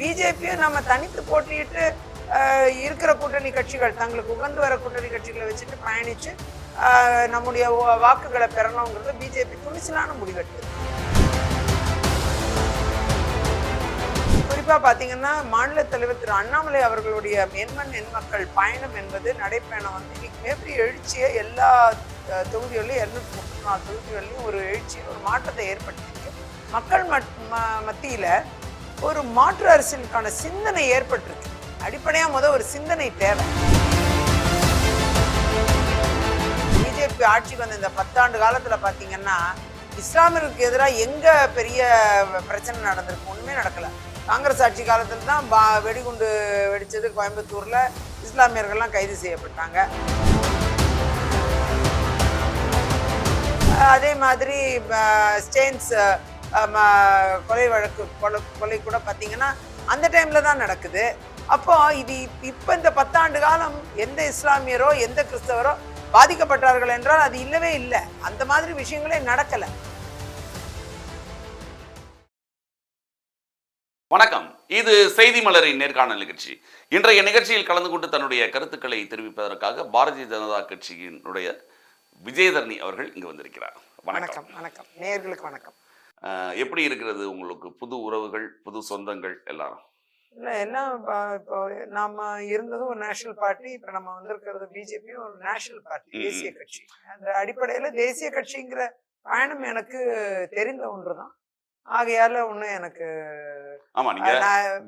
பிஜேபியும் நம்ம தனித்து போட்டியிட்டு இருக்கிற கூட்டணி கட்சிகள் தங்களுக்கு உகந்து வர கூட்டணி கட்சிகளை வச்சுட்டு பயணித்து நம்முடைய வாக்குகளை பெறணுங்கிறது பிஜேபி துணிச்சலான முடிவெட்டு. குறிப்பாக பார்த்தீங்கன்னா மாநில தலைவர் திரு அண்ணாமலை அவர்களுடைய மென்மன் எண்மக்கள் பயணம் என்பது நடைப்பயணம் வந்து இன்னைக்கு மிகப்பெரிய எழுச்சியை எல்லா அஹ், தொகுதிகளிலும் முப்பத்தி நாலு தொகுதிகளிலும் ஒரு எழுச்சி ஒரு மாற்றத்தை ஏற்படுத்தியிருக்கு. மக்கள் மத்- ம- ஒரு மாற்று அரசியலுக்கான சிந்தனை ஏற்பட்டிருக்கு. அடிப்படையா முதல் ஒரு சிந்தனை தேவை. பிஜேபி ஆட்சிக்கு வந்த இந்த பத்தாண்டு காலத்துல பாத்தீங்கன்னா இஸ்லாமியர்களுக்கு எதிராக எங்க பெரிய பிரச்சனை நடந்திருக்கு? ஒண்ணுமே நடக்கல. காங்கிரஸ் ஆட்சி காலத்துல தான் பா- வெடிகுண்டு வெடிச்சது கோயம்புத்தூர்ல இஸ்லாமியர்கள்லாம் கைது செய்யப்பட்டாங்க. அதே மாதிரி ஸ்டெயின்ஸ் கொலை வழக்கு கொலை கொலை கூட பார்த்தீங்கன்னா அந்த டைம்ல தான் நடக்குது. அப்போ இது இப்- இப்ப இந்த பத்தாண்டு காலம் எந்த இஸ்லாமியரோ எந்த கிறிஸ்தவரோ பாதிக்கப்பட்டார்கள் என்றால் அது இல்லவே இல்லை. அந்த மாதிரி விஷயங்களே நடக்கல. வணக்கம். இது செய்தி மலரின் நேர்காணல் நிகழ்ச்சி. இன்றைய நிகழ்ச்சியில் கலந்து கொண்டு தன்னுடைய கருத்துக்களை தெரிவிப்பதற்காக பாரதிய ஜனதா கட்சியினுடைய விஜயதரணி அவர்கள் இங்கு வந்திருக்கிறார். வணக்கம். வணக்கம் நேயர்களுக்கு வணக்கம். எப்படி இருக்கிறது உங்களுக்கு? புது உறவுகள் புது சொந்தங்கள் எல்லாரும் இல்லை எல்லாம் இப்போ நாம இருந்ததும் ஒரு நேஷனல் பார்ட்டி இப்போ நம்ம வந்திருக்கிறது பிஜேபியும் ஒரு நேஷனல் பார்ட்டி. தேசிய கட்சி. அந்த அடிப்படையில தேசிய கட்சிங்கிற பயணம் எனக்கு தெரிந்த ஒன்றுதான் ஆகையால ஒன்றும் எனக்கு ஆமா நீங்க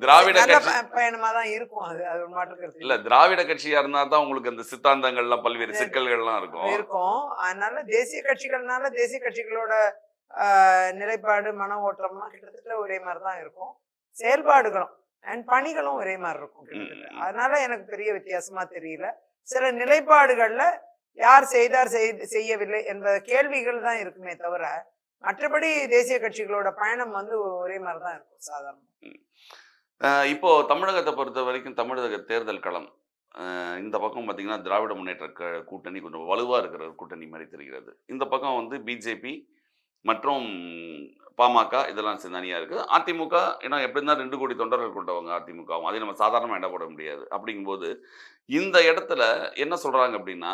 திராவிட பயணமா தான் இருக்கும் அது அது மாற்றுக்கிறது இல்ல திராவிட கட்சியா இருந்தா தான் உங்களுக்கு அந்த சித்தாந்தங்கள்லாம் பல்வேறு சிக்கல்கள்லாம் இருக்கும். இருக்கும். அதனால தேசிய கட்சிகள்னால தேசிய கட்சிகளோட நிலைப்பாடு மன ஓட்டம்லாம் கிட்டத்தட்ட ஒரே மாதிரி தான் இருக்கும். செயல்பாடுகளும் அண்ட் பணிகளும் ஒரே மாதிரி இருக்கும் கிட்டத்தட்ட. அதனால எனக்கு பெரிய வித்தியாசமா தெரியல. சில நிலைப்பாடுகள்ல யார் செய்தார் செய்- செய்யவில்லை என்ற கேள்விகள் தான் இருக்குமே தவிர மற்றபடி தேசிய கட்சிகளோட பயணம் வந்து ஒரே மாதிரி தான் இருக்கும் சாதாரண அஹ், இப்போ தமிழகத்தை பொறுத்த வரைக்கும் தமிழக தேர்தல் களம் இந்த பக்கம் பார்த்தீங்கன்னா திராவிட முன்னேற்ற கூட்டணி கொஞ்சம் வலுவா இருக்கிற ஒரு கூட்டணி மாதிரி தெரிகிறது. இந்த பக்கம் வந்து பிஜேபி மற்றும் பாமக இதெல்லாம் தனியாக இருக்குது அதிமுக ஏன்னா எப்படி இருந்தால் ரெண்டு கோடி தொண்டர்கள் கொண்டவங்க அதிமுகவும். அதை நம்ம சாதாரணமாக இடம் போட முடியாது. அப்படிங்கும்போது இந்த இடத்துல என்ன சொல்கிறாங்க அப்படின்னா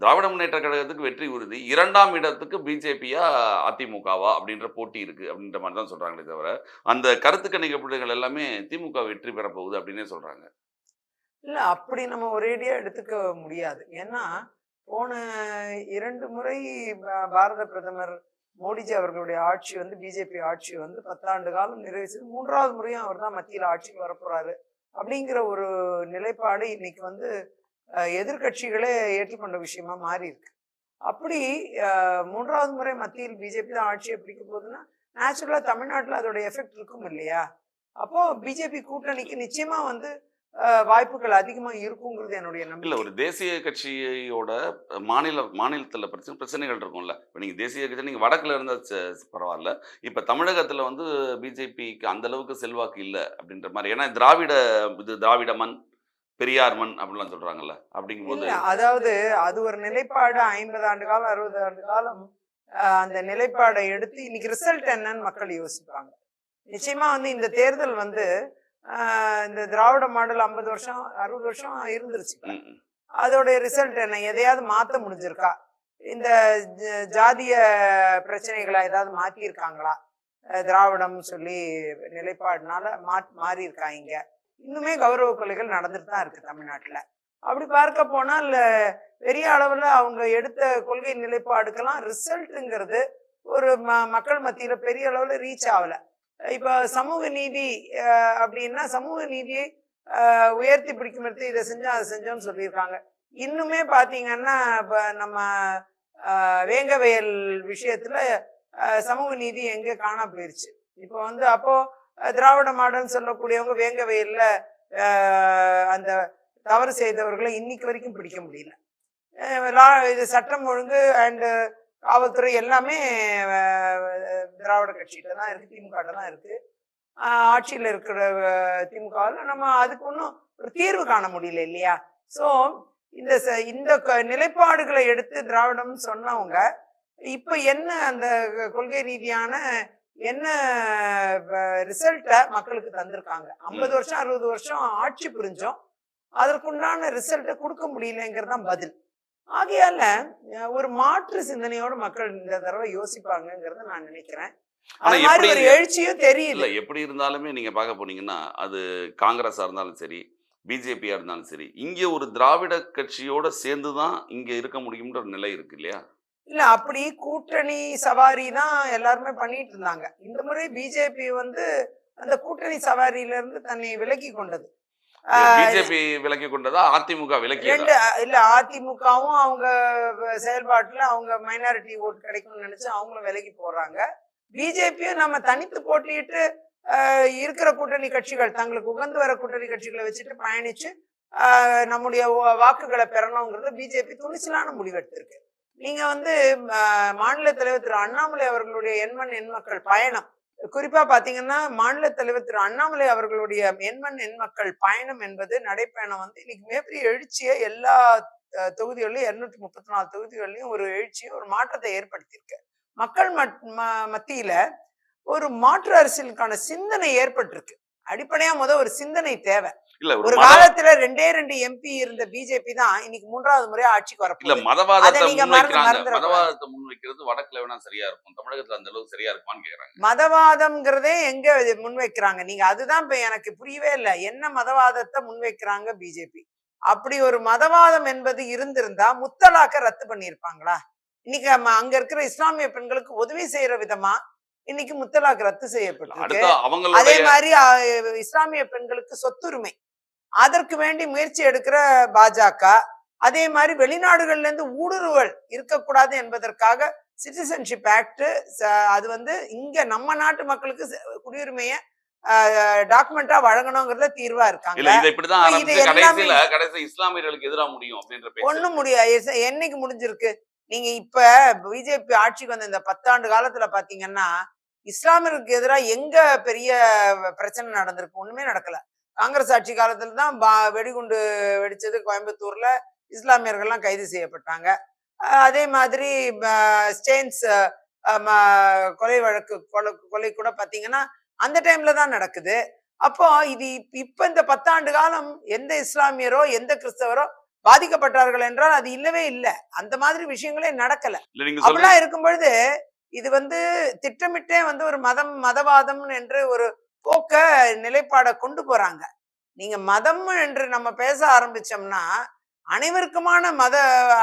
திராவிட முன்னேற்ற கழகத்துக்கு வெற்றி உறுதி இரண்டாம் இடத்துக்கு பிஜேபியா அதிமுகவா அப்படின்ற போட்டி இருக்கு அப்படின்ற மாதிரி தான் சொல்றாங்களே தவிர அந்த கருத்து கணிக்கப்படுகள் எல்லாமே திமுக வெற்றி பெற போகுது அப்படின்னே சொல்றாங்க. இல்ல அப்படி நம்ம ஒரேடியா எடுத்துக்க முடியாது. ஏன்னா போன இரண்டு முறை பாரத பிரதமர் மோடிஜி அவர்களுடைய ஆட்சி வந்து பிஜேபி ஆட்சி வந்து பத்தாண்டு காலம் நிறைவேற்றி மூன்றாவது முறையும் அவர் தான் மத்தியில் ஆட்சிக்கு வரப்போறாரு. அப்படிங்கிற ஒரு நிலைப்பாடு இன்னைக்கு வந்து எதிர்கட்சிகளே எதிர்க்கட்சிகளே ஏற்றுக்கொண்ட விஷயமா மாறி இருக்கு. அப்படி மூன்றாவது முறை மத்தியில் பிஜேபி தான் ஆட்சியை பிடிக்க போகுதுன்னா நேச்சுரலா தமிழ்நாட்டில் அதோட எஃபெக்ட் இருக்கும் இல்லையா? அப்போ பிஜேபி கூட்டணிக்கு நிச்சயமா வந்து வாய்ப்புகள் அதிகமா இருக்குங்கிறது என்னுடைய இல்ல நம்பிக்கை ஒரு தேசிய கட்சியோட மாநில மாநிலத்துல பிரச்சனை பிரச்சனைகள் இருக்கும்ல. இப்போ நீங்க தேசிய கட்சி நீங்க வடக்குல இருந்தா ச- பரவாயில்ல. இப்ப தமிழகத்துல வந்து பிஜேபிக்கு அந்த அளவுக்கு செல்வாக்கு இல்ல அப்படின்ற மாதிரி. ஏன்னா திராவிட இது திராவிட மண் பெரியார் மண் அப்படிலாம் சொல்றாங்கல்ல. அப்படிங்கும்போது இல்ல அதாவது அது ஒரு நிலைப்பாடு ஐம்பது ஆண்டு காலம் அறுபது ஆண்டு காலம் அந்த நிலைப்பாடை எடுத்து இன்னைக்கு ரிசல்ட் என்னன்னு மக்கள் யோசிப்பாங்க. நிச்சயமா வந்து இந்த தேர்தல் வந்து இந்த திராவிட மாடல் ஐம்பது வருஷம் அறுபது வருஷம் இருந்துருச்சு. அதோட ரிசல்ட் என்ன? எதையாவது மாத்த முடிஞ்சிருக்கா? இந்த ஜாதிய பிரச்சனைகளை ஏதாவது மாத்தியிருக்காங்களா? திராவிடம் சொல்லி நிலைப்பாடுனால மா மாறி இருக்கா இங்க? இன்னுமே கௌரவ கொலைகள் நடந்துட்டு தான் இருக்கு தமிழ்நாட்டுல. அப்படி பார்க்க போனால் பெரிய அளவுல அவங்க எடுத்த கொள்கை நிலைப்பாடுக்கெல்லாம் ரிசல்ட்டுங்கிறது ஒரு ம- மக்கள் மத்தியில பெரிய அளவுல ரீச் ஆகல. இப்ப சமூக நீதி அப்படின்னா சமூக நீதியை உயர்த்தி பிடிக்கும் இதை செஞ்சோம் அதை செஞ்சோம்னு சொல்லியிருக்காங்க. இன்னுமே பாத்தீங்கன்னா இப்ப நம்ம அஹ், வேங்கவயல் விஷயத்துல சமூக நீதி எங்க காணாம போயிருச்சு. இப்போ வந்து அப்போ திராவிட மாடல் சொல்லக்கூடியவங்க வேங்க வயல்ல அந்த தவறு செய்தவர்களை இன்னைக்கு வரைக்கும் பிடிக்க முடியல. இது சட்டம் ஒழுங்கு அண்டு காவல்துறை எல்லாமே திராவிட கட்சிகிட்ட தான் இருக்கு திமுக தான் இருக்கு. ஆஹ் ஆட்சியில் இருக்கிற திமுகவில் நம்ம அதுக்கு ஒன்றும் ஒரு தீர்வு காண முடியல இல்லையா? ஸோ இந்த இந்த நிலைப்பாடுகளை எடுத்து திராவிடம் சொன்னவங்க இப்போ என்ன அந்த கொள்கை ரீதியான என்ன ரிசல்ட்டை மக்களுக்கு தந்திருக்காங்க? ஐம்பது வருஷம் அறுபது வருஷம் ஆட்சி புரிஞ்சோம். அதற்குண்டான ரிசல்ட்டை கொடுக்க முடியலங்கிறது தான் பதில். ஆகையால ஒரு மாற்று சிந்தனையோட மக்கள் இந்த தடவை யோசிப்பாங்கங்கிறத நான் நினைக்கிறேன். எழுச்சியும் தெரியல எப்படி இருந்தாலுமே நீங்க பார்க்க போனீங்கன்னா அது காங்கிரஸா இருந்தாலும் சரி பிஜேபியா இருந்தாலும் சரி இங்க ஒரு திராவிட கட்சியோட சேர்ந்து தான் இங்க இருக்க முடியும்ன்ற ஒரு நிலை இருக்கு இல்லையா? இல்ல அப்படி கூட்டணி சவாரி தான் எல்லாருமே பண்ணிட்டு இருந்தாங்க. இந்த முறை பிஜேபி வந்து அந்த கூட்டணி சவாரியில இருந்து தன்னை விலக்கி கொண்டது. பிஜேபி விலக்கி கொண்டதா அதிமுக விலக்கியதா? ரெண்டு இல்ல அதிமுகவும் அவங்க செயல்பாட்டுல அவங்க மைனாரிட்டி ஓட் கிடைக்கும்னு நினைச்சு அவங்களும் விலகி போறாங்க. பிஜேபியும் நம்ம தனித்து போட்டியிட்டு இருக்கிற கூட்டணி கட்சிகள் தங்களுக்கு உகந்து வர கூட்டணி கட்சிகளை வச்சுட்டு பயணிச்சு ஆஹ், நம்முடைய வாக்குகளை பெறணுங்கிறது பிஜேபி துணிச்சலான முடிவெடுத்திருக்கு. நீங்க வந்து மாநில தலைவர் திரு அண்ணாமலை அவர்களுடைய எண்மண் எண்மக்கள் பயணம் குறிப்பா பாத்தீங்கன்னா மாநில தலைவர் திரு அண்ணாமலை அவர்களுடைய எண்மண் எண்மக்கள் பயணம் என்பது நடைப்பயணம் வந்து இன்னைக்கு மிகப்பெரிய எழுச்சியை எல்லா தொகுதிகளிலும் இருநூத்தி முப்பத்தி நாலு தொகுதிகளிலும் ஒரு எழுச்சியும் ஒரு மாற்றத்தை ஏற்படுத்தியிருக்கு. மக்கள் மத்- ம- மத்தியில ஒரு மாற்று அரசியலுக்கான சிந்தனை ஏற்பட்டிருக்கு. அடிப்படையா முத ஒரு சிந்தனை தேவை. இல்ல ஒரு காலத்துல ரெண்டே ரெண்டு எம்பி இருந்த பிஜேபி தான் இன்னைக்கு மூன்றாவது முறை ஆட்சிக்கு இல்ல வரப்போகுது மதவாதத்தை முன்வைக்கிறாங்க. மதவாதத்தை முன்வைக்கிறது வடக்குல வேணா சரியா இருக்கும். தமிழகத்துல அந்த அளவுக்கு சரியா இருக்குமான்னு கேக்குறாங்க. மதவாதம்ங்கிறதே எங்க முன்வைக்கிறாங்க? நீங்க அதுதான் இப்ப எனக்கு புரியவே இல்லை. என்ன மதவாதத்தை முன்வைக்கிறாங்க பிஜேபி அப்படி ஒரு மதவாதம் என்பது இருந்திருந்தா முத்தலாக்க ரத்து பண்ணியிருப்பாங்களா? இன்னைக்கு அங்க இருக்கிற இஸ்லாமிய பெண்களுக்கு உதவி செய்யற விதமா இன்னைக்கு முத்தலாக் ரத்து செய்யப்பட்டிருக்கு. அதே மாதிரி இஸ்லாமிய பெண்களுக்கு சொத்துரிமை. அதற்கு வேண்டி முயற்சி எடுக்கிற பாஜக அதே மாதிரி வெளிநாடுகள்ல இருந்து ஊடுருவல் இருக்கக்கூடாது என்பதற்காக சிட்டிசன்ஷிப் ஆக்ட் அது வந்து இங்க நம்ம நாட்டு மக்களுக்கு குடியுரிமையை டாக்குமெண்டா வழங்கணுங்கிறதுல தீர்வா இருக்காங்க. கடைசி இஸ்லாமியர்களுக்கு எதிரா முடியும் அப்படின்ற ஒண்ணும் முடியாது என்னைக்கு முடிஞ்சிருக்கு? நீங்க இப்ப பிஜேபி ஆட்சிக்கு வந்த இந்த பத்தாண்டு காலத்துல பாத்தீங்கன்னா இஸ்லாமியருக்கு எதிராக எங்க பெரிய பிரச்சனை நடந்திருக்கு? ஒண்ணுமே நடக்கல. காங்கிரஸ் ஆட்சி காலத்துல தான் பா- வெடிகுண்டு வெடிச்சது கோயம்புத்தூர்ல இஸ்லாமியர்கள்லாம் கைது செய்யப்பட்டாங்க. அதே மாதிரி ஸ்டெயின்ஸ் கொலை வழக்கு கொலை கொலை கூட பாத்தீங்கன்னா அந்த டைம்ல தான் நடக்குது. அப்போ இது இப்ப- இந்த பத்தாண்டு காலம் எந்த இஸ்லாமியரோ எந்த கிறிஸ்தவரோ பாதிக்கப்பட்டார்கள் என்றால் அது இல்லவே இல்லை. அந்த மாதிரி விஷயங்களே நடக்கல. அப்படிலாம் இருக்கும் பொழுது இது வந்து திட்டமிட்டே வந்து ஒரு மதம் மதவாதம் என்று ஒரு போக்க நிலைப்பாட கொண்டு போறாங்க. நீங்க மதம் என்று நம்ம பேச ஆரம்பிச்சோம்னா அனைவருக்குமான மத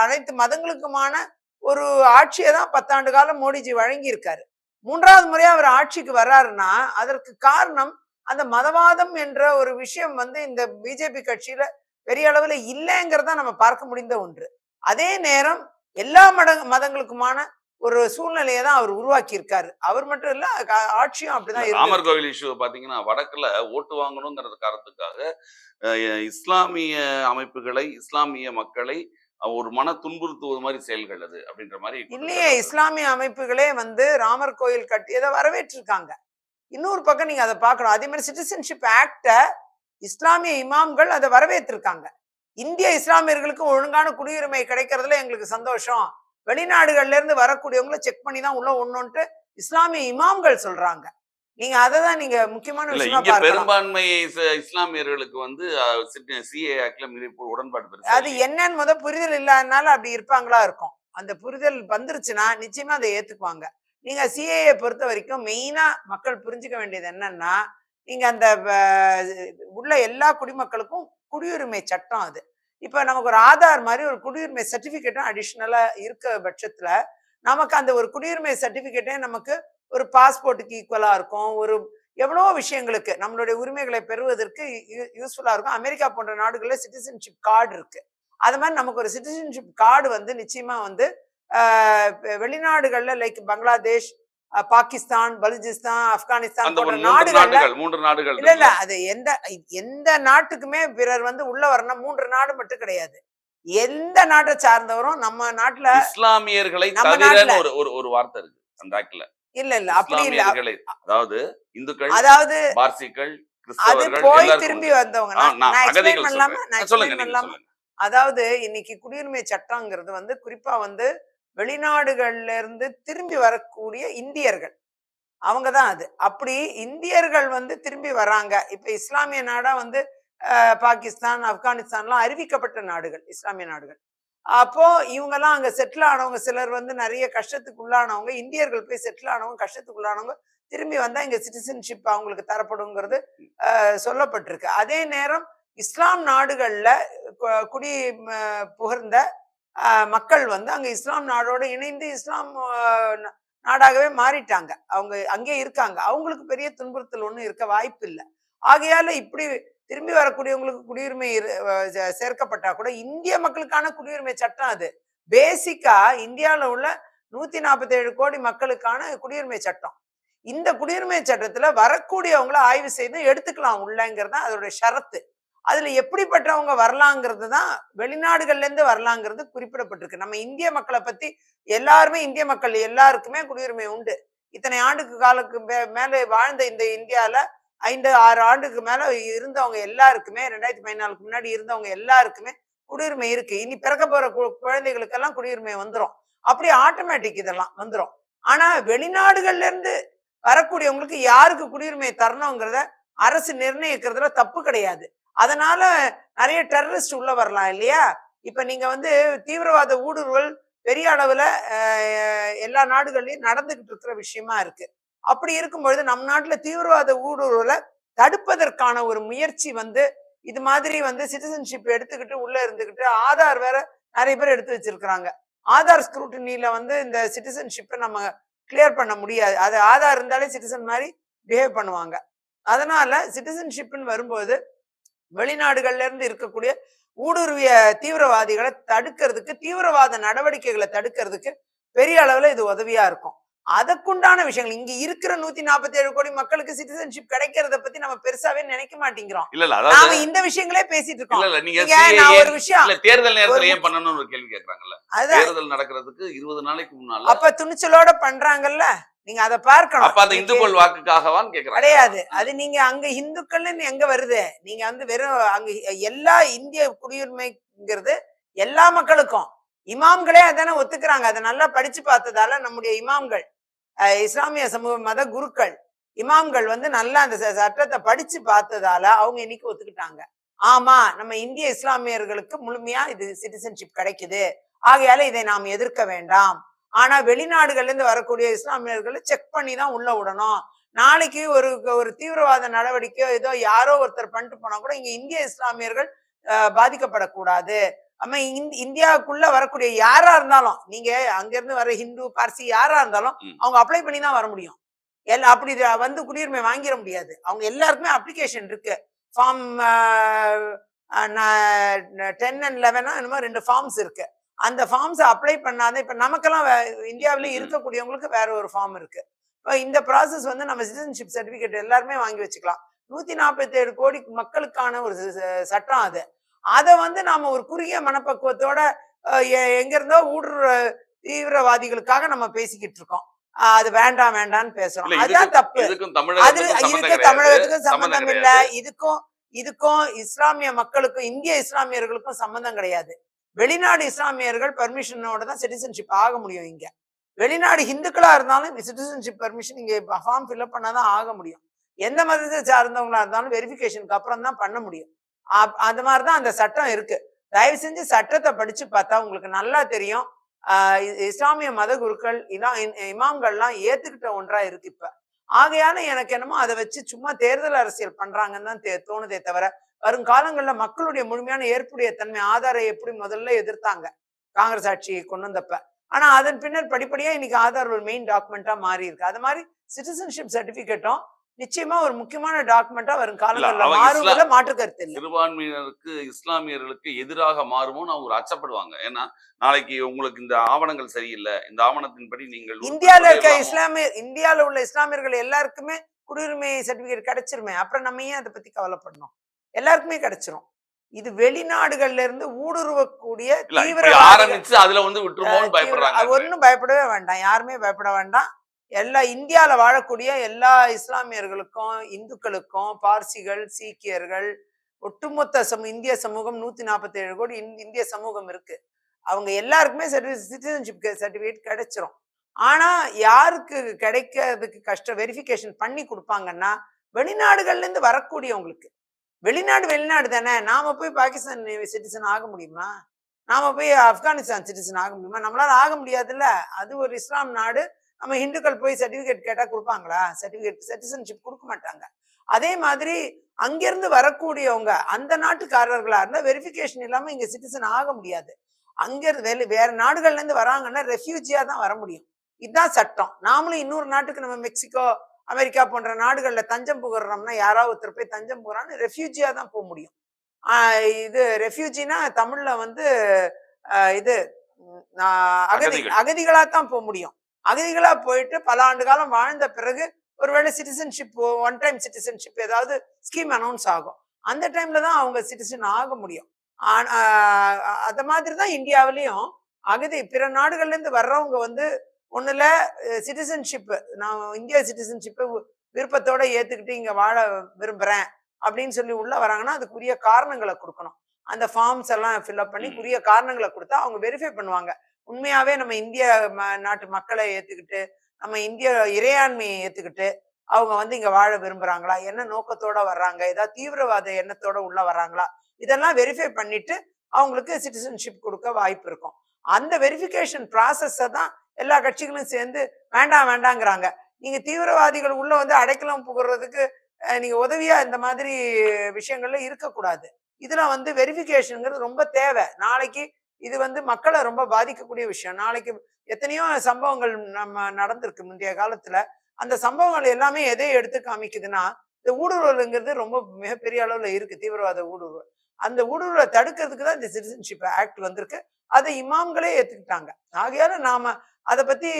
அனைத்து மதங்களுக்குமான ஒரு ஆட்சியை தான் பத்தாண்டு காலம் மோடிஜி வழங்கி இருக்காரு மூன்றாவது முறையா அவர் ஆட்சிக்கு வர்றாருன்னா அதற்கு காரணம் அந்த மதவாதம் என்ற ஒரு விஷயம் வந்து இந்த பிஜேபி கட்சியில பெரிய அளவில் இல்லைங்கிறத நம்ம பார்க்க முடிந்த ஒன்று. அதே நேரம் எல்லா மட மதங்களுக்குமான ஒரு சூழ்நிலையை தான் அவர் உருவாக்கி இருக்காரு அவர் மட்டும் இல்ல ஆட்சியும் அப்படிதான் ராமர் கோவில் இஷ்யூ பாத்தீங்கன்னா வடக்குல ஓட்டு வாங்கணுங்கிறது காரணத்துக்காக இஸ்லாமிய அமைப்புகளை இஸ்லாமிய மக்களை ஒரு மன துன்புறுத்துவது மாதிரி செயல்கள் அது அப்படின்ற மாதிரி இல்லையே இஸ்லாமிய அமைப்புகளே வந்து ராமர் கோயில் கட்டியதை வரவேற்றிருக்காங்க. இன்னொரு பக்கம் நீங்க அதை பார்க்கணும். அதே மாதிரி சிட்டிசன்ஷிப் ஆக்ட இஸ்லாமிய இமாம்கள் அதை வரவேற்றிருக்காங்க. இந்திய இஸ்லாமியர்களுக்கு ஒழுங்கான குடியுரிமை கிடைக்கிறதுல எங்களுக்கு சந்தோஷம். வெளிநாடுகள்ல இருந்து வரக்கூடியவங்கள செக் பண்ணி தான் உள்ள ஒண்ணுன்ட்டு இஸ்லாமிய இமாம்கள் சொல்றாங்க. நீங்க அதை தான் நீங்க முக்கியமான விஷயமா பெரும்பான்மை இஸ்- இஸ்லாமியர்களுக்கு வந்து சிஏ உடன்பாடு அது. என்னன்னு முத புரிதல் இல்லாதனால அப்படி இருப்பாங்களா இருக்கும். அந்த புரிதல் வந்துருச்சுன்னா நிச்சயமா அதை ஏத்துக்குவாங்க. நீங்க சிஏஏ பொறுத்த வரைக்கும் மெயினா மக்கள் புரிஞ்சுக்க வேண்டியது என்னன்னா நீங்க அந்த உள்ள எல்லா குடிமக்களுக்கும் குடியுரிமை சட்டம் அது. இப்போ நமக்கு ஒரு ஆதார் மாதிரி ஒரு குடியுரிமை சர்டிஃபிகேட்டும் அடிஷ்னலாக இருக்க பட்சத்தில் நமக்கு அந்த ஒரு குடியுரிமை சர்டிஃபிகேட்டே நமக்கு ஒரு பாஸ்போர்ட்டுக்கு ஈக்குவலாக இருக்கும். ஒரு எவ்வளோ விஷயங்களுக்கு நம்மளுடைய உரிமைகளை பெறுவதற்கு யூஸ்ஃபுல்லாக இருக்கும். அமெரிக்கா போன்ற நாடுகளில் சிட்டிசன்ஷிப் கார்டு இருக்குது அது மாதிரி நமக்கு ஒரு சிட்டிசன்ஷிப் கார்டு வந்து நிச்சயமாக வந்து வெளிநாடுகளில் லைக் பங்களாதேஷ் பாகிஸ்தான் பலுச்சிஸ்தான் ஆப்கானிஸ்தான் போன்ற நாடுகள் மூன்று நாடுகள் இல்ல இல்ல? அது எந்த எந்த நாட்டுக்குமே பிறர் வந்து உள்ள வரணும். மூன்று நாடு மட்டும் கிடையாது. எந்த நாட்டை சார்ந்தவரும் நம்ம நாட்டுல இஸ்லாமியர்களை ஒரு ஒரு ஒரு வார்த்தை இருக்கு அந்த ஆக்ட்ல. இல்ல இல்ல அப்படி இல்ல. அதாவது இந்துக்கள் அதாவது பார்சிகள் அது போய் திரும்பி. வந்தவங்க. நான் பண்ணலாமா? பண்ணலாமா? சொல்லுங்க. அதாவது இன்னைக்கு குடியுரிமை சட்டங்கிறது வந்து குறிப்பா வந்து வெளிநாடுகள்ல இருந்து திரும்பி வரக்கூடிய இந்தியர்கள். அவங்க தான் அது. அப்படி இந்தியர்கள் வந்து திரும்பி வராங்க. இப்ப இஸ்லாமிய நாடா வந்து பாகிஸ்தான் ஆப்கானிஸ்தான்லாம் அறிவிக்கப்பட்ட நாடுகள் இஸ்லாமிய நாடுகள். அப்போ இவங்கெல்லாம் அங்க செட்டில் ஆனவங்க சிலர் வந்து நிறைய கஷ்டத்துக்கு உள்ளானவங்க இந்தியர்கள் போய் செட்டில் ஆனவங்க கஷ்டத்துக்கு உள்ளானவங்க திரும்பி வந்தா இங்க சிட்டிசன்ஷிப் அவங்களுக்கு தரப்படுங்கிறது சொல்லப்பட்டிருக்கு. அதே நேரம் இஸ்லாம் நாடுகள்ல கு- குடி புகழ்ந்த மக்கள் வந்து அங்கே இஸ்லாம் நாடோடு இணைந்து இஸ்லாம் நாடாகவே மாறிட்டாங்க. அவங்க அங்கே இருக்காங்க. அவங்களுக்கு பெரிய துன்புறுத்தல் ஒன்றும் இருக்க வாய்ப்பு இல்லை. ஆகையால இப்படி திரும்பி வரக்கூடியவங்களுக்கு குடியுரிமை சேர்க்கப்பட்டா கூட இந்திய மக்களுக்கான குடியுரிமை சட்டம் அது. பேசிக்கா இந்தியாவில் உள்ள நூத்தி நாற்பத்தி ஏழு கோடி மக்களுக்கான குடியுரிமை சட்டம். இந்த குடியுரிமை சட்டத்துல வரக்கூடியவங்களை ஆய்வு செய்து எடுத்துக்கலாம் உள்ளங்கிறது தான் அதோட ஷரத்து. அதில் எப்படிப்பட்டவங்க வரலாங்கிறது தான் வெளிநாடுகள்ல இருந்து வரலாங்கிறது குறிப்பிடப்பட்டிருக்கு. நம்ம இந்திய மக்களை பத்தி எல்லாருமே இந்திய மக்கள் எல்லாருக்குமே குடியுரிமை உண்டு. இத்தனை ஆண்டுக்கு காலக்கு மே- மேலே வாழ்ந்த இந்த இந்தியால ஐந்து ஆறு ஆண்டுக்கு மேல இருந்தவங்க எல்லாருக்குமே ரெண்டாயிரத்தி பதினாலுக்கு முன்னாடி இருந்தவங்க எல்லாருக்குமே குடியுரிமை இருக்கு. இனி பிறக்க போற கு- குழந்தைகளுக்கெல்லாம் குடியுரிமை வந்துடும் அப்படி ஆட்டோமேட்டிக் இதெல்லாம் வந்துடும் ஆனா வெளிநாடுகள்ல இருந்து வரக்கூடியவங்களுக்கு யாருக்கு குடியுரிமை தரணுங்கிறத அரசு நிர்ணயிக்கிறதுல தப்பு கிடையாது. அதனால நிறைய டெரரிஸ்ட் உள்ள வரலாம் இல்லையா? இப்ப நீங்க வந்து தீவிரவாத ஊடுருவல் பெரிய அளவுல எல்லா நாடுகள்லயும் நடந்துகிட்டு இருக்கிற விஷயமா இருக்கு. அப்படி இருக்கும் பொழுது நம் நாட்டுல தீவிரவாத ஊடுருவலை தடுப்பதற்கான ஒரு முயற்சி வந்து இது மாதிரி வந்து சிட்டிசன்ஷிப் எடுத்துக்கிட்டு உள்ள இருந்துகிட்டு ஆதார் வேற நிறைய பேர் எடுத்து வச்சிருக்கிறாங்க. ஆதார் ஸ்க்ரூட்டனியில வந்து இந்த சிட்டிசன்ஷிப்பை நம்ம கிளியர் பண்ண முடியாது. அது ஆதார் இருந்தாலே சிட்டிசன் மாதிரி பிஹேவ் பண்ணுவாங்க. அதனால சிட்டிசன்ஷிப்னு வரும்போது வெளிநாடுகள்ல இருந்து இருக்கக்கூடிய ஊடுருவிய தீவிரவாதிகளை தடுக்கிறதுக்கு தீவிரவாத நடவடிக்கைகளை தடுக்கிறதுக்கு பெரிய அளவுல இது உதவியா இருக்கும். அதற்குண்டான விஷயங்கள் இங்க இருக்கிற நூத்தி நாற்பத்தி ஏழு கோடி மக்களுக்கு சிட்டிசன்ஷிப் கிடைக்கிறத பத்தி நம்ம பெருசாவே நினைக்க மாட்டேங்கிறோம். இல்ல இல்ல நாம இந்த விஷயங்களே பேசிட்டு இருக்கோம். இல்ல நீங்க நான் ஒரு விஷயம் இல்ல தேர்தல் நேரத்துல ஏன் பண்ணணும்னு ஒரு கேள்வி கேக்குறாங்கல்ல? தேர்தல் நடக்கிறதுக்கு இருபது நாளைக்கு முன்னால அப்ப துணிச்சலோட பண்றாங்கல்ல? நீங்க அதை பார்க்கணும். அப்ப அந்த இந்துக்கள் வாக்குக்காகவான்னு கேக்குறாங்க. கிடையாது. அது நீங்க அங்க இந்துக்கள்னு எங்க வருது? நீங்க வந்து வெறும் அங்க எல்லா இந்திய குடியுரிமைங்கிறது எல்லா மக்களுக்கும். இமாம்களே அதானே ஒத்துக்கிறாங்க. அதை நல்லா படிச்சு பார்த்ததால நம்முடைய இமாம்கள் இஸ்லாமிய சமூக மத குருக்கள் இமாம்கள் வந்து நல்லா அந்த சட்டத்தை படிச்சு பார்த்ததால அவங்க இன்னைக்கு ஒத்துக்கிட்டாங்க. ஆமா நம்ம இந்திய இஸ்லாமியர்களுக்கு முழுமையா இது சிட்டிசன்ஷிப் கிடைக்குது. ஆகையால இதை நாம் எதிர்க்க வேண்டாம். ஆனா வெளிநாடுகள்ல இருந்து வரக்கூடிய இஸ்லாமியர்களை செக் பண்ணி தான் உள்ள விடணும். நாளைக்கு ஒரு ஒரு தீவிரவாத நடவடிக்கையோ ஏதோ யாரோ ஒருத்தர் பண்ணிட்டு போனா கூட இங்க இந்திய இஸ்லாமியர்கள் பாதிக்கப்படக்கூடாது. இந்- இந்தியாவுக்குள்ள வரக்கூடிய யாரா இருந்தாலும் நீங்க அங்க இருந்து வர ஹிந்து பார்சி யாரா இருந்தாலும். அவங்க அப்ளை பண்ணி தான் வர முடியும். எல்லாம் அப்படி வந்து குடியுரிமை வாங்கிட முடியாது. அவங்க எல்லாருக்குமே அப்ளிகேஷன் இருக்கு. ஃபார்ம் டென் அண்ட் லெவனா என்னமோ ரெண்டு ஃபார்ம்ஸ் இருக்கு. அந்த ஃபார்ம்ஸ் அப்ளை பண்ணாத இப்ப நமக்கெல்லாம் இந்தியாவுல. இருக்கக்கூடியவங்களுக்கு வேற ஒரு ஃபார்ம் இருக்கு. இப்போ இந்த ப்ராசஸ் வந்து நம்ம சிட்டிசன்ஷிப் சர்டிபிகேட் எல்லாருமே வாங்கி வச்சுக்கலாம். நூத்தி நாற்பத்தி ஏழு கோடி மக்களுக்கான ஒரு சட்டம் அது. அதை வந்து நாம ஒரு குறுகிய மனப்பக்குவத்தோட எங்க இருந்தோ ஊடுருவ தீவிரவாதிகளுக்காக நம்ம பேசிக்கிட்டு இருக்கோம். அது வேண்டாம் வேண்டாம்னு பேசுறோம். அதுதான் தப்பு. அது இதுக்கு தமிழகத்துக்கும் சம்பந்தம் இல்ல. இதுக்கும் இதுக்கும் இஸ்லாமிய மக்களுக்கும் இந்திய இஸ்லாமியர்களுக்கும் சம்பந்தம் கிடையாது. வெளிநாடு இஸ்லாமியர்கள் பர்மிஷனோட தான் சிட்டிசன்ஷிப் ஆக முடியும் இங்க. வெளிநாடு ஹிந்துக்களா இருந்தாலும் சிட்டிசன்ஷிப் பர்மிஷன் இங்கே ஃபார்ம் ஃபில்அப் பண்ணாதான் ஆக முடியும். எந்த மதத்தை சார்ந்தவங்களா இருந்தாலும் வெரிஃபிகேஷனுக்கு அப்புறம் தான் பண்ண முடியும். அப்- அந்த மாதிரி தான் அந்த சட்டம் இருக்கு. தயவு செஞ்சு சட்டத்தை படிச்சு பார்த்தா உங்களுக்கு நல்லா தெரியும். ஆஹ் இஸ்லாமிய மத குருக்கள் இதான் இமாம்கள்லாம் ஏத்துக்கிட்ட ஒன்றா இருக்கு இப்ப. ஆகையால எனக்கு என்னமோ அதை வச்சு சும்மா தேர்தல் அரசியல் பண்றாங்கன்னு தான் தோணுதே தவிர வருங்காலங்கள்ல மக்களுடைய முழுமையான ஏற்புடைய தன்மை ஆதாரை எப்படி முதல்ல எதிர்த்தாங்க? காங்கிரஸ் ஆட்சி கொண்டு வந்தப்ப. ஆனா அதன் பின்னர் படிப்படியா இன்னைக்கு ஆதார் ஒரு மெயின் டாக்குமெண்டா மாறி இருக்கு. அது மாதிரி சிட்டிசன்ஷிப் சர்டிபிகேட்டும் நிச்சயமா ஒரு முக்கியமான டாக்குமெண்டா வரும் காலங்கள்ல மாறுவதுல மாற்று கருத்து இல்லை. சிறுபான்மையினருக்கு இஸ்லாமியர்களுக்கு எதிராக மாறுமோன்னு அவங்க அச்சப்படுவாங்க. ஏன்னா நாளைக்கு உங்களுக்கு இந்த ஆவணங்கள் சரியில்லை. இந்த ஆவணத்தின்படி நீங்கள் இந்தியால இருக்க இஸ்லாமிய இந்தியால உள்ள இஸ்லாமியர்கள் எல்லாருக்குமே குடியுரிமை சர்டிபிகேட் கிடைச்சிருமே. அப்புறம் நம்ம ஏன் அதை பத்தி கவலைப்படணும்? எல்லாருக்குமே கிடைச்சிரும். இது வெளிநாடுகள்ல இருந்து ஊடுருவக்கூடிய தீவிரவாதிகள் ஆரம்பிச்சு அதுல வந்து விட்டுருமோன்னு பயப்படுறாங்க ஒன்னும் பயப்படவே வேண்டாம். யாருமே பயப்பட வேண்டாம். எல்லா இந்தியால வாழக்கூடிய எல்லா இஸ்லாமியர்களுக்கும் இந்துக்களுக்கும் பார்சிகள் சீக்கியர்கள் ஒட்டுமொத்த சமூ இந்திய சமூகம் நூத்தி நாற்பத்தி ஏழு கோடி இந்~ இந்திய சமூகம் இருக்கு. அவங்க எல்லாருக்குமே சிட்டிசன்ஷிப் சர்டிபிகேட் கிடைச்சிரும். ஆனா யாருக்கு கிடைக்கிறதுக்கு கஷ்டம் வெரிஃபிகேஷன் பண்ணி கொடுப்பாங்கன்னா வெளிநாடுகள்ல இருந்து வரக்கூடியவங்களுக்கு. வெளிநாடு வெளிநாடு தானே. நாம போய் பாகிஸ்தான் சிட்டிசன் ஆக முடியுமா? நாம போய் ஆப்கானிஸ்தான் சிட்டிசன் ஆக முடியுமா? நம்மளால ஆக முடியாதுல்ல. அது ஒரு இஸ்லாம் நாடு. நம்ம இந்துக்கள் போய் சர்டிபிகேட் கேட்டா கொடுப்பாங்களா? சர்டிபிகேட் சிட்டிசன்ஷிப் கொடுக்க மாட்டாங்க. அதே மாதிரி அங்கிருந்து வரக்கூடியவங்க அந்த நாட்டுக்காரர்களா இருந்தால் வெரிஃபிகேஷன் இல்லாம இங்க சிட்டிசன் ஆக முடியாது. அங்கேருந்து வெளி வேற நாடுகள்ல இருந்து வராங்கன்னா ரெஃப்யூஜியா தான் வர முடியும். இதுதான் சட்டம். நாமளும் இன்னொரு நாட்டுக்கு நம்ம மெக்சிகோ அமெரிக்கா போன்ற நாடுகள்ல தஞ்சம் புகறோம்னா யாராவது ஒருத்தர் போய் தஞ்சம் புகறான்னு ரெஃப்யூஜியா தான் போக முடியும். இது ரெஃப்யூஜினா தமிழ்ல வந்து இது அகதி அகதிகள். அகதிகளா தான் போக முடியும். அகதிகளா போயிட்டு பல ஆண்டு காலம் வாழ்ந்த பிறகு ஒருவேளை சிட்டிசன்ஷிப் ஒன் டைம் சிட்டிசன்ஷிப் ஏதாவது ஸ்கீம் அனௌன்ஸ் ஆகும். அந்த டைம்ல தான் அவங்க சிட்டிசன் ஆக முடியும். அந்த மாதிரி தான் இந்தியாவிலையும் அகதி பிற நாடுகள்ல இருந்து வர்றவங்க வந்து ஒண்ணுல சிட்டிசன்ஷிப் நான் இந்தியா சிட்டிசன்ஷிப்பை விருப்பத்தோட ஏத்துக்கிட்டு இங்க வாழ விரும்புறேன் அப்படின்னு சொல்லி உள்ள வராங்கன்னா அதுக்குரிய காரணங்களை கொடுக்கணும். அந்த ஃபார்ம்ஸ் எல்லாம் ஃபில்அப் பண்ணி. உரிய காரணங்களை கொடுத்தா அவங்க வெரிஃபை பண்ணுவாங்க. உண்மையாவே நம்ம இந்திய ம- நாட்டு மக்களை ஏத்துக்கிட்டு நம்ம இந்திய இறையாண்மையை ஏத்துக்கிட்டு அவங்க வந்து இங்க வாழ விரும்புறாங்களா? என்ன நோக்கத்தோட வர்றாங்க? ஏதாவது தீவிரவாத எண்ணத்தோட உள்ள வர்றாங்களா? இதெல்லாம் வெரிஃபை பண்ணிட்டு அவங்களுக்கு சிட்டிசன்ஷிப் கொடுக்க வாய்ப்பு இருக்கும். அந்த வெரிஃபிகேஷன் ப்ராசஸை தான் எல்லா கட்சிகளும் சேர்ந்து வேண்டாம் வேண்டாங்கிறாங்க. நீங்கள் தீவிரவாதிகள் உள்ளே வந்து அடைக்கலம் புகுறதுக்கு நீங்கள் உதவியாக இந்த மாதிரி விஷயங்கள்ல இருக்கக்கூடாது. இதெல்லாம் வந்து வெரிஃபிகேஷனுங்கிறது ரொம்ப தேவை. நாளைக்கு இது வந்து மக்களை ரொம்ப பாதிக்கக்கூடிய விஷயம். நாளைக்கு எத்தனையோ சம்பவங்கள் நம்ம நடந்திருக்கு முந்தைய காலத்தில். அந்த சம்பவங்கள் எல்லாமே எதை எடுத்து காமிக்குதுன்னா இந்த ஊடுருவலுங்கிறது ரொம்ப மிகப்பெரிய அளவில் இருக்குது தீவிரவாத ஊடுருவல். அந்த ஊடுருவலை தடுக்கிறதுக்கு தான் இந்த சிட்டிசன்ஷிப் ஆக்ட் வந்திருக்கு. அதை இமாம்களே ஏற்றுக்கிட்டாங்க ஆகையால நாம அதை பத்தி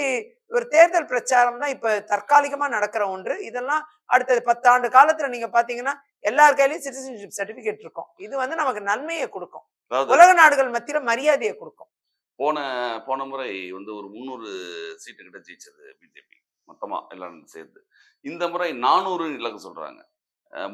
ஒரு தேர்தல் பிரச்சாரம் தான் இப்ப தற்காலிகமா நடக்கிற ஒன்று. இதெல்லாம் அடுத்த பத்தாண்டு காலத்துல நீங்க பாத்தீங்கன்னா எல்லார் கையிலயும் சிட்டிசன்ஷிப் சர்டிபிகேட் இருக்கும். இது வந்து நமக்கு நன்மையை கொடுக்கும். உலக நாடுகள் மத்தியில மரியாதையை கொடுக்கும். போன போன முறை வந்து ஒரு முந்நூறு சீட்டு கிட்ட ஜெயிச்சது பிஜேபி. மொத்தமா எல்லாம் சேர்ந்து. இந்த முறை நானூறு இலக்கு சொல்றாங்க.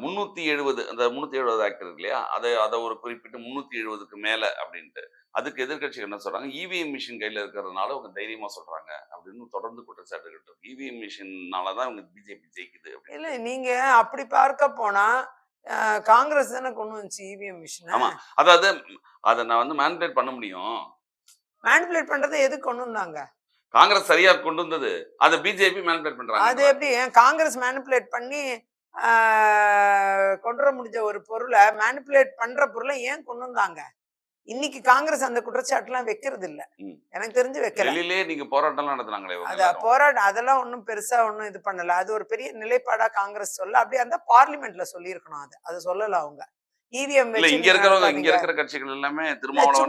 முன்னூத்தி எழுபது அந்த முன்னூத்தி எழுபது ஆக்ட் இருக்கு இல்லையா? அதை அதை ஒரு குறிப்பிட்டு முன்னூத்தி எழுபதுக்கு மேல அப்படின்ட்டு. அதுக்கு எதிர்க்கட்சிகள் என்ன சொல்றாங்க? இவிஎம் மிஷின் கையில இருக்கிறதுனால அவங்க தைரியமா சொல்றாங்க அப்படின்னு தொடர்ந்து குற்றச்சாட்டுகள் இருக்கு. இவிஎம் மிஷின்னால தான் அவங்க பிஜேபி ஜெயிக்குது இல்ல நீங்க அப்படி பார்க்க போனா காங்கிரஸ் தானே கொண்டு வந்துச்சு E இவிஎம் மிஷின் ஆமா. அதாவது அதை நான் வந்து மேனிபுலேட் பண்ண முடியும். மேனிபுலேட் பண்றதை எதுக்கு கொண்டு வந்தாங்க? காங்கிரஸ் சரியா கொண்டு வந்தது. அதை பிஜேபி மேனிபுலேட் அது பண்றாங்க. எப்படி? ஏன் காங்கிரஸ் மேனிபுலேட் பண்ணி கொண்டு வர முடிஞ்ச ஒரு பொருளை மேனிபுலேட் பண்ற பொருளை ஏன் கொண்டு வந்தாங்க? இன்னைக்கு காங்கிரஸ் அந்த குற்றச்சாட்டுலாம் வைக்கிறது இல்ல. எனக்கு தெரிஞ்சு வைக்கல. நீங்க போராட்டம் நடத்துனாங்களே அத. போராட்டம் அதெல்லாம் ஒண்ணும் பெருசா ஒண்ணும் இது பண்ணல. அது ஒரு பெரிய நிலைப்பாடா காங்கிரஸ் சொல்ல அப்படியே அந்த பார்லிமெண்ட்ல சொல்லியிருக்கணும் அது. அது சொல்லல அவங்க. இவிஎம் இங்க இருக்கிறவங்க இங்க இருக்கிற கட்சிகள் எல்லாமே திருமாவளவன்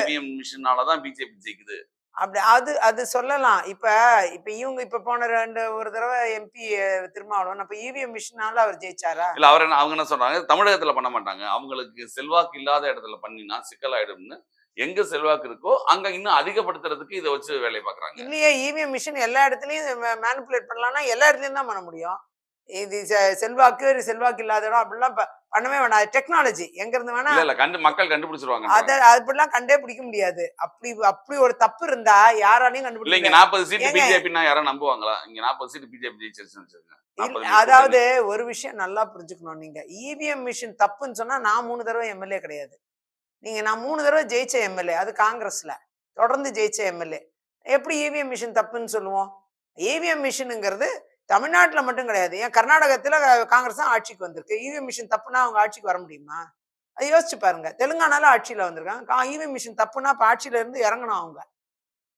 இவிஎம் மிஷினாலதான் பிஜேபி ஜெயிக்குது. அப்படி அது அது சொல்லலாம். இப்ப இப்ப இவங்க இப்ப போன ரெண்டு ஒரு தடவை எம்பி திருமாவளவன் அப்ப E இவிஎம் மிஷினால அவர் ஜெயிச்சாரா? இல்ல அவர் என்ன அவங்க என்ன சொல்றாங்க தமிழகத்துல பண்ண மாட்டாங்க. அவங்களுக்கு செல்வாக்கு இல்லாத இடத்துல பண்ணினா சிக்கலாயிடும்னு எங்க செல்வாக்கு இருக்கோ அங்க இன்னும் அதிகப்படுத்துறதுக்கு இதை வச்சு வேலை பாக்குறாங்க இல்லையே E இவிஎம் மிஷின் எல்லா இடத்துலயும் மேனிபுலேட் பண்ணலாம்னா எல்லா இடத்துலயும் தான் பண்ண முடியும். இது செல்வாக்கு செல்வாக்கு இல்லாத இடம் அப்படிலாம் ப- பண்ணவே வேணாம். டெக்னாலஜி எங்க இருந்து வேணா இல்ல கண்டு மக்கள் கண்டுபிடிச்சிருவாங்க. அத அப்படிலாம் கண்டே பிடிக்க முடியாது. அப்படி அப்படி ஒரு தப்பு இருந்தா யாராலையும் கண்டுபிடிக்க இங்க நாற்பது சீட்டு ஏங்க? பிஜேபினா யாரும் நம்புவாங்களா? இங்க நாற்பது சீட்டு பிஜேபி ஜெயிச்சிருச்சுன்னு வச்சுக்கோங்க. இல்ல, 40 அதாவது ஒரு விஷயம் நல்லா புரிஞ்சுக்கணும் நீங்க. இவிஎம் மிஷின் தப்புன்னு சொன்னா நான் மூணு தடவை எம்எல்ஏ கிடையாது. நீங்க நான் மூணு தடவை ஜெயிச்ச எம்எல்ஏ அது காங்கிரஸ்ல. தொடர்ந்து ஜெயிச்ச எம்எல்ஏ எப்படி இவிஎம் மிஷின் தப்புன்னு சொல்லுவோம்? இவிஎம் மிஷினுங்கிறது தமிழ்நாட்டுல மட்டும் கிடையாது. ஏன் கர்நாடகத்துல காங்கிரஸ் தான் ஆட்சிக்கு வந்திருக்கு. இவிஎம் மிஷின் தப்புனா அவங்க ஆட்சிக்கு வர முடியுமா? அது யோசிச்சு பாருங்க. தெலுங்கானால ஆட்சியில வந்திருக்காங்க. இவிஎம் மிஷின் தப்புனா இப்ப ஆட்சியில இருந்து இறங்கணும் அவங்க.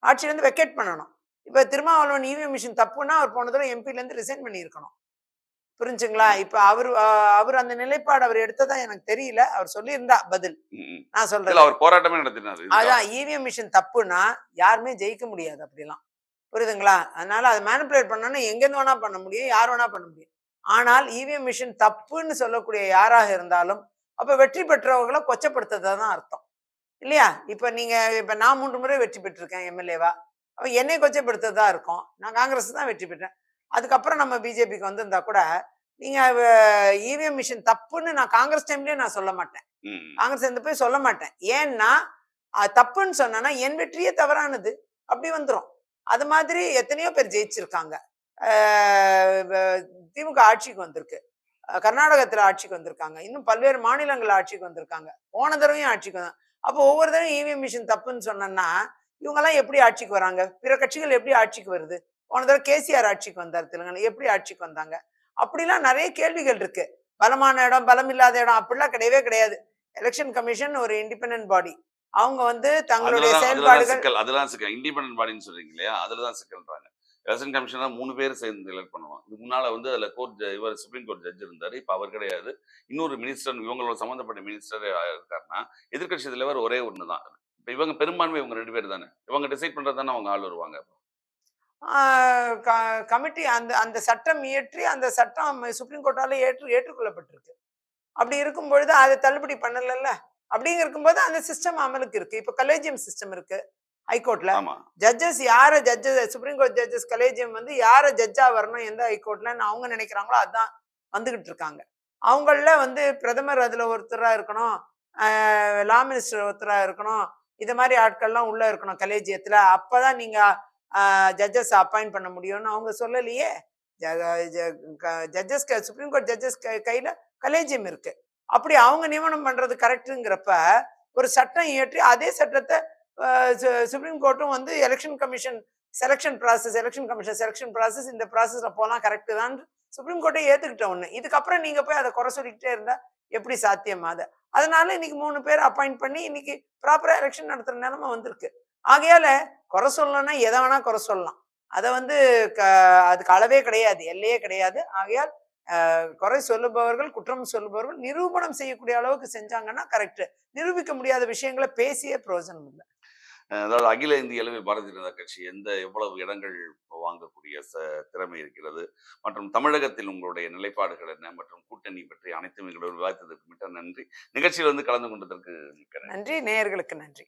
ஆட்சியில இருந்து வெக்கேட் பண்ணணும். இப்ப திருமாவளவன் இவிஎம் மிஷின் தப்புன்னா அவர் போன தடவை எம்பில இருந்து ரிசைன் பண்ணியிருக்கணும். புரிஞ்சுங்களா? இப்ப அவர் அவர் அந்த நிலைப்பாடு அவர் எடுத்ததா எனக்கு தெரியல. அவர் சொல்லியிருந்தா பதில். நான் சொல்றேன் அவர் போராட்டமே நடத்தினாரு. அதான் இவிஎம் மிஷின் தப்புன்னா யாருமே ஜெயிக்க முடியாது அப்படிலாம் புரியுதுங்களா? அதனால அதை மேனிபுலேட் பண்ணணும்னா எங்கேருந்து வேணா பண்ண முடியும் யார் வேணா பண்ண முடியும். ஆனால் இவிஎம் மிஷின் தப்புன்னு சொல்லக்கூடிய யாராக இருந்தாலும் அப்ப வெற்றி பெற்றவர்களை கொச்சப்படுத்துறதா தான் அர்த்தம். இல்லையா? இப்ப நீங்க இப்ப நான் மூன்று முறை வெற்றி பெற்றிருக்கேன் எம்எல்ஏவா அப்ப என்னை கொச்சப்படுத்துறதா இருக்கும். நான் காங்கிரஸ் தான் வெற்றி பெற்றேன். அதுக்கப்புறம் நம்ம பிஜேபிக்கு வந்திருந்தா கூட நீங்க இவிஎம் மிஷின் தப்புன்னு நான் காங்கிரஸ் டைம்லயே நான் சொல்ல மாட்டேன். காங்கிரஸ் எந்த போய் சொல்ல மாட்டேன். ஏன்னா அது தப்புன்னு சொன்னா என் வெற்றியே தவறானது. அப்படி வந்துரும். அது மாதிரி எத்தனையோ பேர் ஜெயிச்சிருக்காங்க. திமுக ஆட்சிக்கு வந்திருக்கு. கர்நாடகத்தில் கர்நாடகத்துல ஆட்சிக்கு வந்திருக்காங்க. இன்னும் பல்வேறு மாநிலங்கள் ஆட்சிக்கு வந்திருக்காங்க. போன தடவையும் ஆட்சிக்கு வந்தாங்க அப்போ ஒவ்வொரு தடவையும் இவிஎம் மிஷின் தப்புன்னு சொன்னோன்னா இவங்கெல்லாம் எப்படி ஆட்சிக்கு வராங்க? பிற கட்சிகள் எப்படி ஆட்சிக்கு வருது? போன தடவை கேசிஆர் ஆட்சிக்கு வந்தார் தெலுங்கானா எப்படி ஆட்சிக்கு வந்தாங்க? அப்படிலாம் நிறைய கேள்விகள் இருக்கு. பலமான இடம் பலம் இல்லாத இடம் அப்படிலாம் கிடையவே கிடையாது. எலெக்ஷன் கமிஷன் ஒரு இண்டிபெண்ட் பாடி. அவங்க வந்து தங்களுடைய செயல்பாடுகள் சிக்கல் அதெல்லாம் சிக்கல். இண்டிபெண்டன்ட் பாடின்னு சொல்றீங்க இல்லையா? அதுலதான் சிக்கல்ன்றாங்க. எலெக்ஷன் கமிஷனா மூணு பேர் சேர்ந்து எலெக்ட் பண்ணுவாங்க. இதுக்கு முன்னால வந்து அதுல கோர்ட் இவர் சுப்ரீம் கோர்ட் ஜட்ஜ் இருந்தாரு. இப்ப அவர் கிடையாது. இன்னொரு மினிஸ்டர் இவங்களோட சம்பந்தப்பட்ட மினிஸ்டர் இருக்காருன்னா எதிர்க்கட்சி தலைவர் ஒரே ஒன்று தான் இப்ப இவங்க பெரும்பான்மை இவங்க ரெண்டு பேர் தானே. இவங்க டிசைட் பண்றது தானே அவங்க ஆள் வருவாங்க கமிட்டி அந்த அந்த சட்டம் இயற்றி அந்த சட்டம் சுப்ரீம் கோர்ட்டால ஏற்று ஏற்றுக்கொள்ளப்பட்டிருக்கு. அப்படி இருக்கும் பொழுது அதை தள்ளுபடி பண்ணலல்ல? அப்படிங்க இருக்கும்போது அந்த சிஸ்டம் அமலுக்கு இருக்கு. இப்ப கலேஜியம் சிஸ்டம் இருக்கு. ஹைகோர்ட்ல ஜட்ஜஸ் யார judges supreme court judges collegium வந்து யார ஜட்ஜா வரணும் எந்த ஹைகோர்ட்லன்னு அவங்க நினைக்கிறாங்களோ அதான் வந்துகிட்டு இருக்காங்க. அவங்கள வந்து பிரதமர் அதுல ஒருத்தரா இருக்கணும். லா மினிஸ்டர் ஒருத்தரா இருக்கணும். இது மாதிரி ஆட்கள்லாம் உள்ள இருக்கணும் கலேஜியத்துல அப்பதான் நீங்க ஜட்ஜஸ் அப்பாயிண்ட் பண்ண முடியும்னு அவங்க சொல்லலையே. ஜட்ஜஸ் சுப்ரீம் கோர்ட் ஜட்ஜஸ் கையில கலேஜியம் இருக்கு. அப்படி அவங்க நியமனம் பண்ணுறது கரெக்டுங்கிறப்ப ஒரு சட்டம் இயற்றி அதே சட்டத்தை சுப்ரீம் கோர்ட்டும் வந்து election commission selection process election commission selection process இந்த ப்ராசஸில் போகலாம் கரெக்டு தான். சுப்ரீம் கோர்ட்டை ஏற்றுக்கிட்ட ஒன்று இதுக்கப்புறம் நீங்கள் போய் அதை குறை சொல்லிக்கிட்டே இருந்தால் எப்படி சாத்தியமா அதனால இன்னைக்கு மூணு பேர் அப்பாயிண்ட் பண்ணி இன்னைக்கு ப்ராப்பராக எலெக்ஷன் நடத்துகிற நிலமை வந்திருக்கு. ஆகையால குறை சொல்லணும்னா எதை வேணா குறை சொல்லலாம். அதை வந்து க அதுக்கு அளவே கிடையாது. எல்லையே கிடையாது. ஆகையால் குறை சொல்லுபவர்கள் குற்றம் சொல்லுபவர்கள் நிரூபணம் செய்யக்கூடிய அளவுக்கு செஞ்சாங்கன்னா கரெக்ட். நிரூபிக்க முடியாத விஷயங்களை பேசியே பிரயோஜனம் இல்லை. அதாவது அகில இந்திய அளவில் பாரதிய ஜனதா கட்சி எந்த எவ்வளவு இடங்கள் வாங்கக்கூடிய ச திறமை இருக்கிறது? மற்றும் தமிழகத்தில் உங்களுடைய நிலைப்பாடுகள் என்ன? மற்றும் கூட்டணி பற்றி அனைத்தும் எங்களோடு விவாதித்ததற்கு மிக்க நன்றி. நிகழ்ச்சியில் வந்து கலந்து கொண்டதற்கு நன்றி. நேயர்களுக்கு நன்றி.